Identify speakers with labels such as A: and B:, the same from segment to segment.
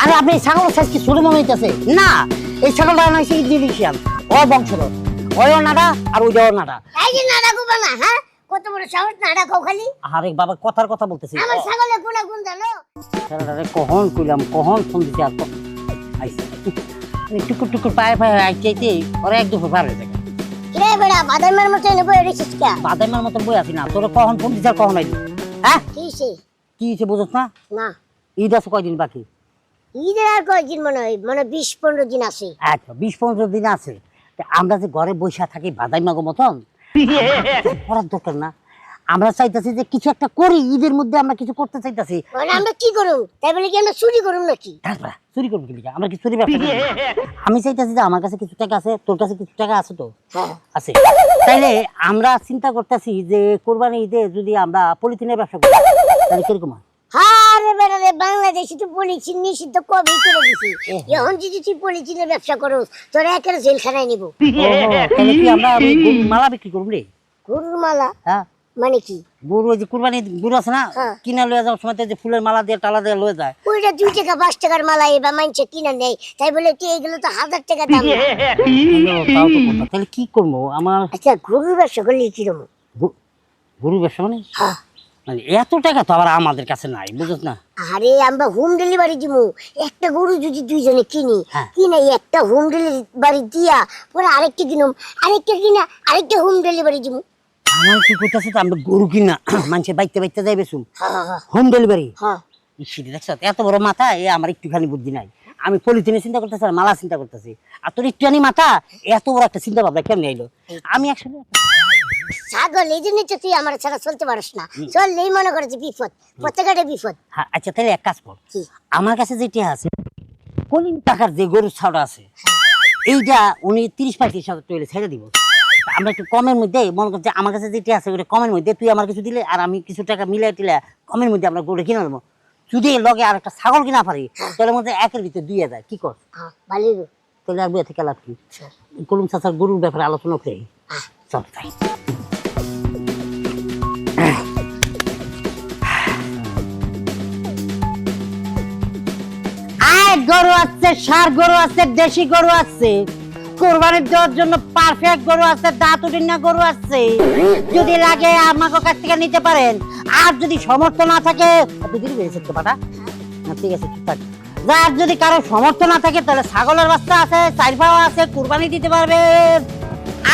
A: আরে আপনি ছাগল সাইজ কি শুরু মনে হইতেছে? না এই ছাগলটা আনাইছে ইন্দোনেশিয়ান ও বংশধর। ওয়ও নাডা আর ওইটাও নাডা।
B: এই যে নাড়া গোবা না হ্যাঁ? কত বড় সাহস নাড়া খাও খালি।
A: আরে বাবা কথার কথা বলতেছি।
B: আমার ছাগলের গুণা গুণ জানো?
A: ছেলেটারে কখন কইলাম কখন ফোন দিতে আর এই টুকুর টুকুর পায়ে পায়ে আইতে ওরা এক দুপুর পার হয়ে যায়
B: কিরে বেড়া বাদামের মতো এনে বই রেছিস কে?
A: বাদামের মতন বই আছি না তোরা কখন ফোন দিতে আর কখন আইলি? হ্যাঁ?
B: কি সে
A: কি হয়েছে বুঝছ না?
B: না।
A: ঈদ আছে কয়দিন বাকি?
B: ঈদের আর কয়েকদিন মনে হয়? মানে বিশ পনেরো দিন আছে।
A: আচ্ছা বিশ পনেরো দিন আছে। তা আমরা যে ঘরে বসে থাকি বাদাই মাগো মতন করার দরকার না। আমরা চাইতেছি যে কিছু একটা করি ঈদের মধ্যে আমরা কিছু করতে চাইতেছি।
B: মানে আমরা কি করুম তাই বলে কি আমরা চুরি করুম নাকি?
A: তারপরে চুরি করব কি আমরা কি চুরি ব্যবসা আমি চাইতেছি যে আমার কাছে কিছু টাকা আছে তোর কাছে কিছু টাকা আছে তো?
B: হ্যাঁ।
A: আছে। তাইলে আমরা চিন্তা করতেছি যে কোরবানি ঈদে যদি আমরা পলিথিনের ব্যবসা করি তাহলে কীরকম হয়
B: আরে বেড়া রে বাংলাদেশে তো পলিথিন নিষিদ্ধ কবেই করে দিছি? এখন যদি তুই পলিথিনের ব্যবসা করো তোরা একের জেলখানায় নিব।
A: তাহলে কি আমরা গরুর মালা বিক্রি করব রে?
B: গরুর মালা?
A: হ্যাঁ।
B: মানে কি?
A: গরু ওই যে কুরবানি গরু আছে না
B: হ্যাঁ।
A: কিনা লয়ে যাওয়ার সময় যে ফুলের মালা দিয়ে টালা দিয়ে লয়ে যায়।
B: ওইটা দুই টাকা পাঁচ টাকার মালা এবার মানছে কিনা নেই তাই বলে তুই এগুলো তো হাজার টাকা দাম।
A: তাহলে কি করব? আমার
B: আচ্ছা গরুর ব্যবসা করলে কিরম
A: গরু- গরু ব্যবসা মানে?
B: হ্যাঁ।
A: মানে এত টাকা তো আবার আমাদের কাছে নাই বুঝছ না?
B: আরে আমরা হোম ডেলিভারি দিব একটা গরু যদি দুইজনে কিনি
A: হ্যাঁ।
B: কিনে একটা হোম ডেলিভারি দিয়া পরে আরেকটা কিনুম আরেকটা কিনা আরেকটা হোম ডেলিভারি দিব
A: আমার কি করতেছে তো আমরা গরু কিনা মানুষের বাইতে বাইতে যাই বেশুম
B: হ্যাঁ হ্যাঁ
A: হোম ডেলিভারি
B: হ্যাঁ।
A: ইসিরে দেখছ এত বড় মাথা এ আমার একটুখানি বুদ্ধি নাই। আমি পলিথিনে চিন্তা করতেছি আর মালা চিন্তা করতেছি। আর তোর একটুখানি মাথা এত বড় একটা চিন্তা ভাবনা কেমনি আইলো? আমি একসাথে
B: ছাগল এই তো তুই আমার ছাড়া চলতে পারিস না। চললেই মনে করে যে বিপদ প্রত্যেকটা বিপদ।
A: হ্যাঁ আচ্ছা তাহলে এক কাজ কর। আমার কাছে যেটা আছে কলিম টাকার যে গরুর ছাড়া আছে এইটা উনি তিরিশ পঁয়ত্রিশ হাজার টাকা ছেড়ে দিব। আমরা একটু কমের মধ্যে মনে করছে আমার কাছে যেটা আছে ওটা কমের মধ্যে তুই আমার কিছু দিলে আর আমি কিছু টাকা মিলাই টিলে কমের মধ্যে আমরা গরু কিনে নেব। যদি লগে আর একটা ছাগল কিনা পারি তাহলে মধ্যে একের ভিতরে দুই হাজার। কি কর?
B: হ্যাঁ
A: তাহলে আর বইয়া থেকে লাভ কি? কলম চাচার গরুর ব্যাপারে আলোচনা করি।
B: হ্যাঁ।
A: চল গরু আছে, সার গরু আছে, দেশি গরু আছে। কোরবানি দেওয়ার জন্য পারফেক্ট গরু আছে দাঁত উঠিনা গরু আছে। যদি লাগে আমাকে কাছ থেকে নিতে পারেন। আর যদি সমর্থ না থাকে দিদি বেরিয়েছে তো পাটা ঠিক আছে ঠিক আছে। যদি কারও সমর্থ না থাকে, তাহলে ছাগলের বাচ্চা আছে চার আছে, কোরবানি দিতে পারবে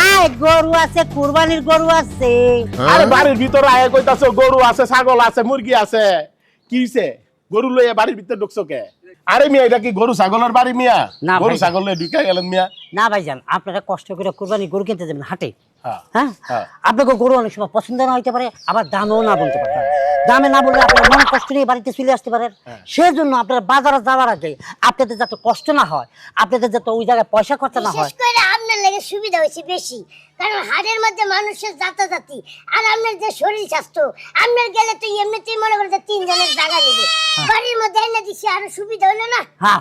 A: আয় গরু আছে কুরবানির গরু আছে।
C: আরে বাড়ির ভিতরে আয় কইতাছো গরু আছে ছাগল আছে মুরগি আছে। কি গরু লইয়া বাড়ির ভিতরে ঢুকছো কে? আরে মিয়া এটা কি গরু ছাগলের বাড়ি মিয়া?
A: না
C: গরু ছাগল লইয়া ঢুকে গেলেন মিয়া?
A: না ভাইজান আপনারা কষ্ট করে কুরবানি গরু কিনতে যাবেন হাটে।
C: হ্যাঁ
A: হ্যাঁ?
C: হ্যাঁ।
A: আপনাকে গরু অনেক সময় পছন্দ না হইতে পারে আবার দামও না বলতে পারে। দামে না বললে আপনার মন কষ্ট নিয়ে বাড়িতে চলে আসতে পারেন। সেই জন্য আপনার বাজারে যাওয়ার আগে আপনাদের যাতে কষ্ট না হয় আপনাদের যাতে ওই জায়গায় পয়সা খরচা না হয়
B: আপনার লেগে সুবিধা হয়েছে বেশি। কারণ হাটের মধ্যে মানুষের যাতাযাতি আর আপনার যে শরীর স্বাস্থ্য আপনার গেলে তো এমনিতেই মনে করে যে তিনজনের জায়গা নেবে। বাড়ির মধ্যে এনে দিচ্ছি আরও সুবিধা হলো না?
A: হ্যাঁ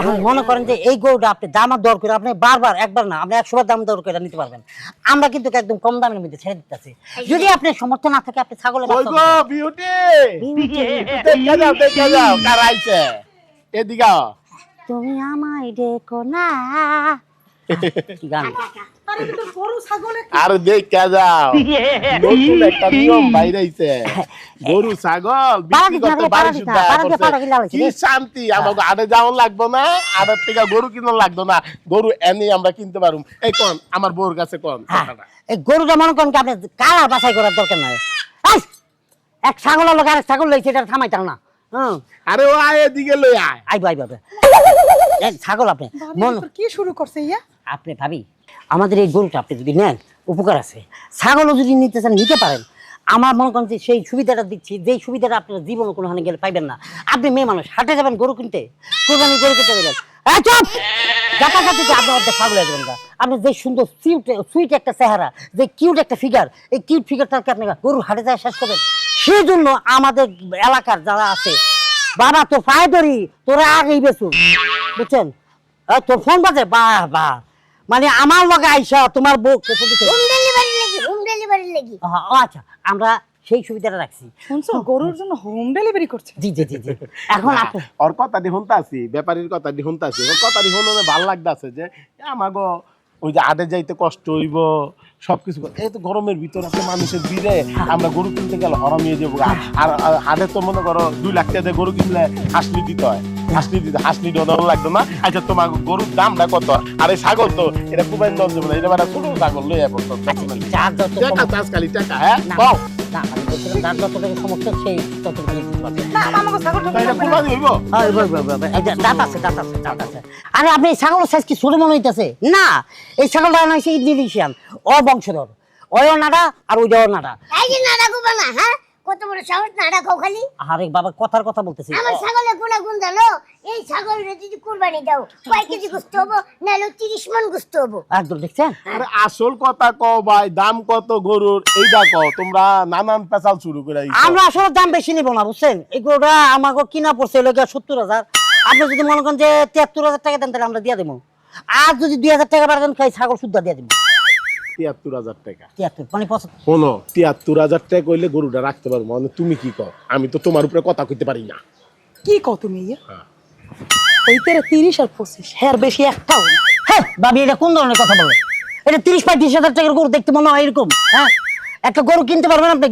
A: এখন মনে করেন যে এই গরুটা আপনি দাম আর দর করে আপনি বারবার একবার না আপনি একশো বার দাম দর করে নিতে পারবেন। আমরা কিন্তু একদম কম দামের মধ্যে ছেড়ে দিতেছি। যদি আপনি সমর্থ না থাকে আপনি ছাগলের
C: বিউটি দেখে যাও দেখে যাও কার আইছে? এদিকে
A: তুমি আমায় ডেকো না। গান
C: আরে দেখে যাও। নতুন একটা নিয়ম বাইরেছে। গরু ছাগল বিক্রি করতে
A: না,
C: সুদ্ধা
A: পাড়া দিতে, পাড়া দিতে
C: কি শান্তি আমাকে আড়ে যাওয়ার লাগবে না আড়ের থেকে গরু কিনা লাগতো না। গরু এনে আমরা কিনতে পারুম। এই কোন আমার বউর কাছে কোন
A: হ্যাঁ। এই গরুটা মনে করেন কি আপনি কারা বাছাই করার দরকার নাই? এক ছাগলের লোক আরেক ছাগল লইছে এটা থামাইতাম না।
C: আরে ও আয় এদিকে লই আয়।
A: আইব আইব আইব। ছাগল আপনি মন
D: কি শুরু করছে ইয়া?
A: আপনি ভাবি, আমাদের এই গরুটা আপনি যদি নেন, উপকার আছে। ছাগলও যদি নিতে চান, নিতে পারেন। আমার মনে করেন যে সেই সুবিধাটা দিচ্ছি, যেই সুবিধাটা আপনার জীবনে কোনোখানে গেলে পাইবেন না। আপনি মেয়ে মানুষ, হাটে যাবেন গরু কিনতে কোরবানি গরু কিনতে যাবেন। যে সুন্দর সুইট একটা চেহারা, যে কিউট একটা ফিগার এই কিউট ফিগারটাকে আপনি গরু হাটে যায় শেষ করবেন। সেই জন্য আমাদের এলাকার যারা আছে, বাবা তোর পায়ে তোরা আগেই বেসুন বুঝছেন? তোর ফোন বাজে? বাহ বাহ। মানে আমার লগে আইসা তোমার বউ
B: হোম ডেলিভারি লাগি হোম ডেলিভারি লাগি।
A: ও আচ্ছা আমরা সেই সুবিধাটা রাখছি।
D: শুনছো? গরুর জন্য হোম ডেলিভারি করছে।
A: জি জি জি জি। এখন আর
C: ওর কথা দি শুনতে আছি ব্যাপারীর কথা দি শুনতে আছি। ওর কথা দি শুনে ভালো লাগতাছে যে আমাগো ওই যে আডে যাইতে কষ্ট হইব সবকিছু এই তো গরমের ভিতর আছে মানুষের ভিড়ে আমরা গরু কিনতে গেলে হরমিয়ে যাব। আর হাটে তো মনে করো দুই লাখ টাকা দিয়ে গরু কিনলে হাসলি দিতে হয়। হাসলি দিতে হাসলি ডোনার লাগতো না? আচ্ছা তোমার গরুর দামটা কত? আর এই ছাগল তো এটা দেবো না এটা ছোট ছাগল লইয়া পড়তো
A: আচ্ছা
C: টাকা চাষ খালি টাকা হ্যাঁ?
D: ছাগল
A: হ্যাঁ, আরে আপনি এই ছাগলের সাইজ কি ছোট মনে হইতেছে? না এই ছাগলটা ইন্দোনেশিয়ান। ও বংশধর ওয়ও নাড়া আর ওইটাও নাড়া।
B: এই যে নাড়া গোবা না হ্যাঁ? কত বড় সাহস নাড়া খাও খালি।
A: আরে বাবা কথার কথা বলতেছি।
B: আমার ছাগলের গুণা গুণ জানো? এই ছাগল যদি কুরবানি দাও কয় কেজি গুস্ত হব? নাহলে তিরিশ মন গুস্ত হব।
A: একদম দেখছেন?
C: আরে আসল কথা কও ভাই দাম কত গরুর? এইটা কও তোমরা নানান পেশাল শুরু করে দিছো।
A: আমরা আসলে দাম বেশি নিব না বুঝছেন? এগুলোটা আমাকে কিনা পড়ছে লোক সত্তর হাজার। আপনি যদি মনে করেন যে তিয়াত্তর হাজার টাকা দেন তাহলে আমরা দিয়ে দেবো। আর যদি দুই হাজার টাকা বাড়ান খাই ছাগল শুদ্ধ দিয়ে দেবো।
C: তিয়াত্তর হাজার টাকা।
A: তিয়াত্তর মানে
C: শোনো তিয়াত্তর হাজার টাকা কইলে গরুটা রাখতে পারব। মানে তুমি কি কও? আমি তো তোমার উপরে কথা কইতে পারি না।
D: কি কও তুমি ইয়ে?
C: হ্যাঁ।
D: ওই তেরে তিরিশ আর পঁচিশ হ্যাঁ বেশি একটাও
A: হ্যাঁ ভাবি এটা কোন ধরনের কথা বলে? এটা তিরিশ পঁয়ত্রিশ হাজার টাকার গরু দেখতে মনে হয় এরকম হ্যাঁ? একটা গরু কিনতে পারবেন আপনি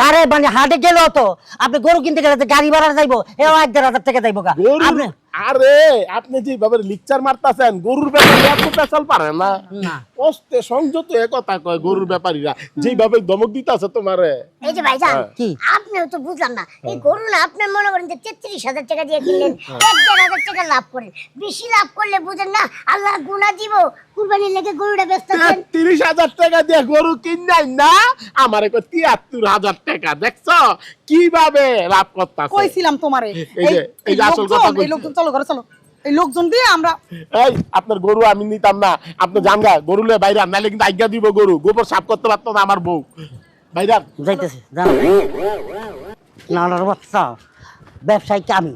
A: গাড়ে মানে হাটে গেলেও তো আপনি গরু কিনতে গেলে যে গাড়ি ভাড়া যাইবো এও এক দেড় হাজার টাকা যাইবো আপনি
C: আরে আপনি যেভাবে লিকচার মারতাছেন গরুর ব্যাপারে এত পেশাল পারে না।
A: না।
C: অস্তে সংযত এ কথা কয় গরুর ব্যাপারীরা যেভাবে ধমক দিতাছে তোমারে।
B: এই যে ভাইজান
C: হ্যাঁ।
B: আপনিও তো বুঝলাম না। এই গরু না আপনার মনে করেন যে তেত্রিশ হাজার টাকা দিয়ে কিনলেন এক দেড় হাজার টাকা লাভ করেন। বেশি লাভ করলে বুঝেন না আল্লাহ গুণা দিব। কুরবানির লেগে গরুটা
C: টাকা দিয়ে গরু কিনাই না? আমার কই তিয়াত্তর হাজার টাকা দেখছ? কীভাবে লাভ করতাছে?
D: কইছিলাম তোমারে।
C: এই যে- এই আসল কথা
D: লোকজন এই লোকজন চলো ঘরে চলো। এই লোকজন দিয়ে আমরা
C: এই আপনার গরু আমি নিতাম না। আপনি জানগা গরু লয়ে বাইরে নালে কিন্তু আজ্ঞা দিব গরু। গোবর সাফ করতে পারতো না আমার বউ। বাইরে
A: যাইতেছে জানো না না বাচ্চা ব্যবসায়ী আমি।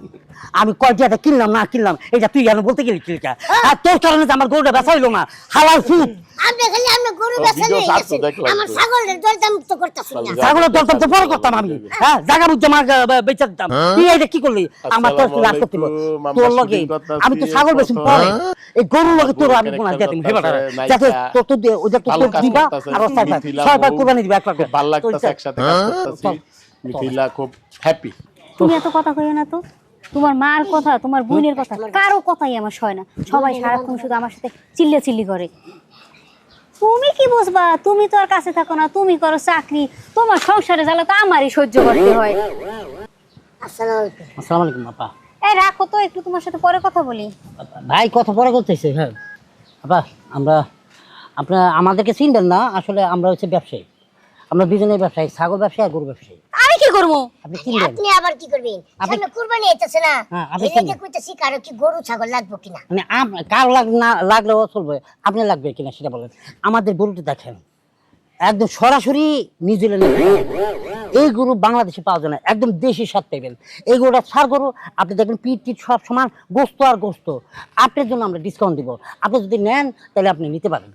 A: আমি কয়টাতে কিনলাম না কিনলাম এটা তুই কেন বলতে গেলি কিলকা আর তোর কারণে যে আমার গরুটা বেচা হইল না হালাল ফুট
B: আপনি খালি আপনার গরু বেচা
C: ভিডিও
B: নিয়ে
C: ছাড়ছো,
B: গেছেন
C: দেখলাম
B: আমার ছাগলের দরদাম তো করতেছেন না।
A: ছাগলের দরদাম তো পরে করতাম আমি। হ্যাঁ জায়গা বুঝতে আমার বেচা দিতাম। তুই এটা কি করলি? আমার তো একটু রাগ করতে তোর লগে আমি তো ছাগল বেশি
C: করতেছি,
A: পরে। এই গরুর লগে তোর আমি কোন
C: character
A: দিম হেবা যাতে তোর তো ওদের তো তোর দিবা আর ছয় ছয় ভাই কুরবানি দিবা এক লাখ
C: ভালো লাগতেছে একসাথে কাজ করতেছি। মিথিলা খুব হ্যাপি
E: তুমি এত কথা কইও না তো। তোমার মার কথা তোমার বোনের কথা কারও কথাই আমার সয় না। সবাই সারাক্ষণ শুধু আমার সাথে চিল্লে চিল্লি করে। তুমি কি বুঝবা? তুমি তো আর কাছে থাকো না তুমি করো চাকরি তোমার সংসারে জ্বালা তো আমারই সহ্য করতে হয়।
B: আসসালামু আলাইকুম।
A: আপা।
E: এই রাখো তো একটু তোমার সাথে পরে কথা বলি।
A: ভাই কথা পরে করতেছে হ্যাঁ। আপা আমরা আপনার আমাদেরকে চিনবেন না আসলে আমরা হচ্ছে ব্যবসায়ী। আমরা দুজনেই ব্যবসায়ী ছাগল ব্যবসায়ী আর গরু ব্যবসায়ী।
E: কি করব?
A: আপনি
B: আবার কি করবেন? সামনে কুরবানি আইতাছে না।
A: হ্যাঁ, আপনি
B: এই লেগে
A: কিনেন।
B: কইতাছি কারও কি গরু ছাগল লাগবে কিনা?
A: মানে কার লাগ না লাগলেও চলবে আপনি লাগবে কিনা সেটা বলেন। আমাদের গরুটা দেখেন। একদম সরাসরি নিউজিল্যান্ডে এই গরু বাংলাদেশে পাওয়া যায় না। একদম দেশি স্বাদ পাইবেন। এই গরুটা সার গরু আপনি দেখবেন পিট টিট সব সমান গোস্ত আর গোস্ত। আপনার জন্য আমরা ডিসকাউন্ট দিব। আপনি যদি নেন তাহলে আপনি নিতে পারেন।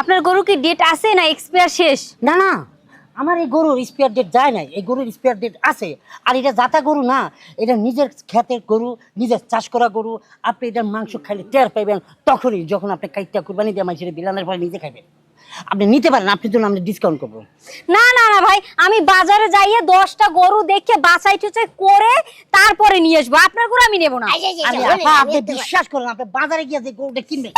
E: আপনার গরু কি ডেট আছে না এক্সপায়ার শেষ?
A: না না। আমার এই গরুর স্পেয়ার ডেট যায় নাই, এই গরুর স্পেয়ার ডেট আছে। আর এটা জাতা গরু না, এটা নিজের ক্ষেতের গরু, নিজের চাষ করা গরু, আপনি এটার মাংস খাইলে টের পাইবেন তখনই, যখন আপনি কাইটটা কুরবানি দিয়ে মানুষের বিলানের পরে নিজে খাইবেন। আপনি নিতে পারেন আপনার জন্য আমরা ডিসকাউন্ট করব।
E: না না না ভাই আমি বাজারে যাইয়ে দশটা গরু দেখে বাছাই টুচাই করে তারপরে নিয়ে আসব। আপনার গরু আমি নেব না।
B: এই যে,
A: আমি আপা আপনি বিশ্বাস করেন আপনি বাজারে গিয়ে যে গরুটা কিনবেন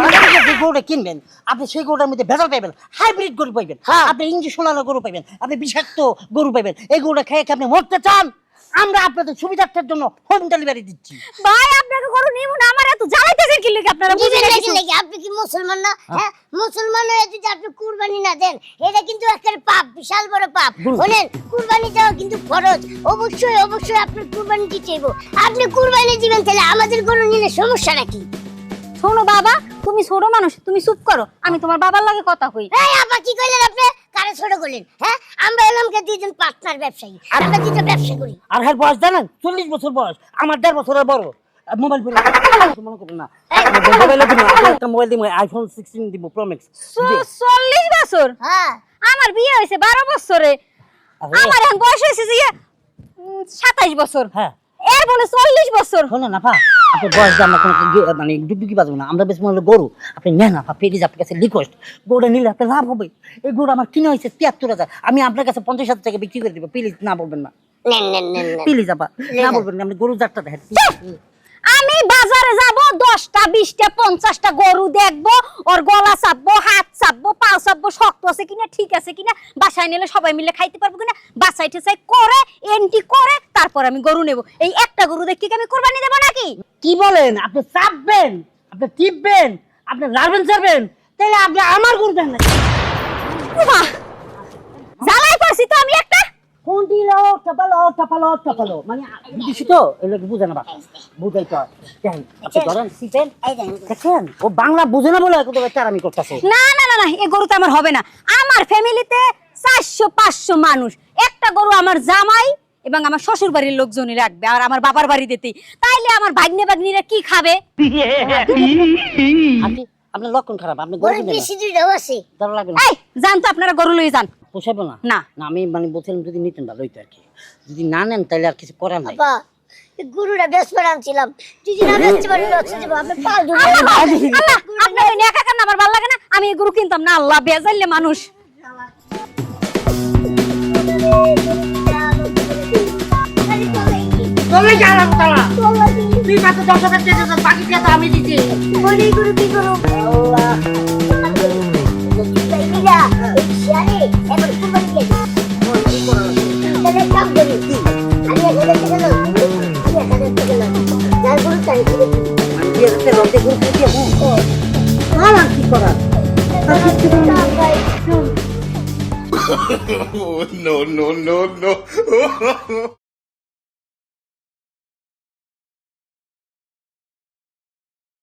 A: বাজারে গিয়ে যে গরুটা কিনবেন আপনি সেই গরুটার মধ্যে ভেজাল পাইবেন হাইব্রিড গরু পাইবেন আপনি ইঞ্জেকশন আলা গরু পাইবেন আপনি বিষাক্ত গরু পাইবেন এই গরুটা খেয়ে কি আপনি মরতে চান? আমরা আপনাদের সুবিধার্থের জন্য হোম ডেলিভারি দিচ্ছি।
E: ভাই আপনাকে গরু নেব না আমার এত জ্বালাইতেছেন কি লেগে আপনারা বুঝেন না কিছু?
B: নাকি? আপনি কি মুসলমান না? হ্যাঁ। মুসলমান হয়ে যদি আপনি কুরবানি না দেন এটা কিন্তু একটা পাপ বিশাল বড় পাপ। শোনেন কুরবানি দেওয়া কিন্তু ফরজ। অবশ্যই অবশ্যই আপনার কুরবানি দিতে হইব আপনি কুরবানি দিবেন তাহলে আমাদের গরু নিলে সমস্যা নাকি?
E: শোনো বাবা তুমি ছোট মানুষ তুমি চুপ করো। আমি তোমার বাবার লাগে কথা কই।
B: এই আপা কি কইলেন আপনি? কারে ছোট করলেন? হ্যাঁ? আমরা এলাম কে দুইজন পার্টনার ব্যবসায়ী। আমরা দুইজন ব্যবসা করি।
A: আর হ্যাঁ বয়স জানেন? চল্লিশ বছর বয়স। আমার দেড় বছরের বড়। মোবাইল ফোন মনে না। মোবাইল একটা মোবাইল দিব আইফোন সিক্সটিন দিব প্রো
E: চল্লিশ বছর?
B: হ্যাঁ।
E: আমার বিয়ে হয়েছে বারো বছরে। আমার এখন বয়স হয়েছে যে সাতাইশ বছর।
A: হ্যাঁ।
E: এর বলে চল্লিশ বছর?
A: শোনেন আপা আপনার বয়স আমরা কোনো মানে ডুবডুকি বাজবো না আমরা বেশ মনে হলো গরু। আপনি নেন আপা প্লিজ আপনার কাছে রিকোয়েস্ট গরুটা নিলে আপনার লাভ হবে। এই গরু আমার কিনে হয়েছে তিয়াত্তর হাজার। আমি আপনার কাছে পঞ্চাশ হাজার টাকা বিক্রি করে দেবো প্লিজ না বলবেন না। প্লিজ আপা না বলবেন না আপনি গরু জাতটা দেখেন।
E: আমি বাজারে যাব দশটা বিশটা পঞ্চাশটা গরু দেখব ওর গলা চাপবো হাত চাপবো পাও চাপবো শক্ত আছে কিনা ঠিক আছে কিনা বাসায় নিলে সবাই মিলে খাইতে পারব কিনা বাসায় টেসাই করে এন্টি করে তারপর আমি গরু নেব। এই একটা গরু দেখি কি আমি কোরবানি দেবো নাকি?
A: কি বলেন? আপনি চাপবেন আপনি টিপবেন আপনি লাড়বেন চাপবেন তাহলে আপনি আমার গরু দেন না
E: জ্বালায় পড়ছি তো আমি একটা
A: কোনটি লো টাপালো টাপালো টাপালো মানে বুঝিস তো? এগুলো বুঝে না বুঝাই তো। দেখেন আপনি ধরেন সিপেন
B: দেখেন
A: ও বাংলা বুঝে না বলে কত চারামি করতেছে।
E: না না না না এ গরু তো আমার হবে না। আমার ফ্যামিলিতে চারশো পাঁচশো মানুষ। একটা গরু আমার জামাই এবং আমার শ্বশুর বাড়ির লোকজনই রাখবে আর আমার বাবার বাড়ি দিতে তাইলে আমার ভাগ্নে ভাগ্নিরা কি খাবে?
A: আপনার লক্ষণ খারাপ আপনি গরু।
B: বেশি আছে
E: এই যান তো আপনারা গরু লয়ে যান।
A: পোষাবো না?
E: না।
A: না আমি মানে বলছিলাম যদি নিতেন ভালো হইতো আর কি। যদি না নেন তাহলে আর কিছু করার নাই।
B: বাবা এই গরুটা আনছিলাম। যদি না বেচতে পারি লক্ষ্য দেবো। আপনি পাল
E: আল্লাহ, আল্লাহ, আপনার ওই নেকা কান্না আমার ভালো লাগে না। আমি গরু কিনতাম না আল্লাহ বেজাইলে মানুষ।
A: তুই দশ হাজার বাকি টাকা আমি দিচ্ছি।
B: বলি গরু কি করো? আল্লাহ। শিয়ারে এবার কুরবানি দিয়ে তাহলে কাম করি আমি এক হাজার টাকা লোক আমি এক হাজার টাকা লোক যার গরু চাই দিবে।
A: আমি দিয়ে যাচ্ছে রথে গরু কিনে দিয়ে আমার কি করার
B: আমরা
F: no, no, no, no.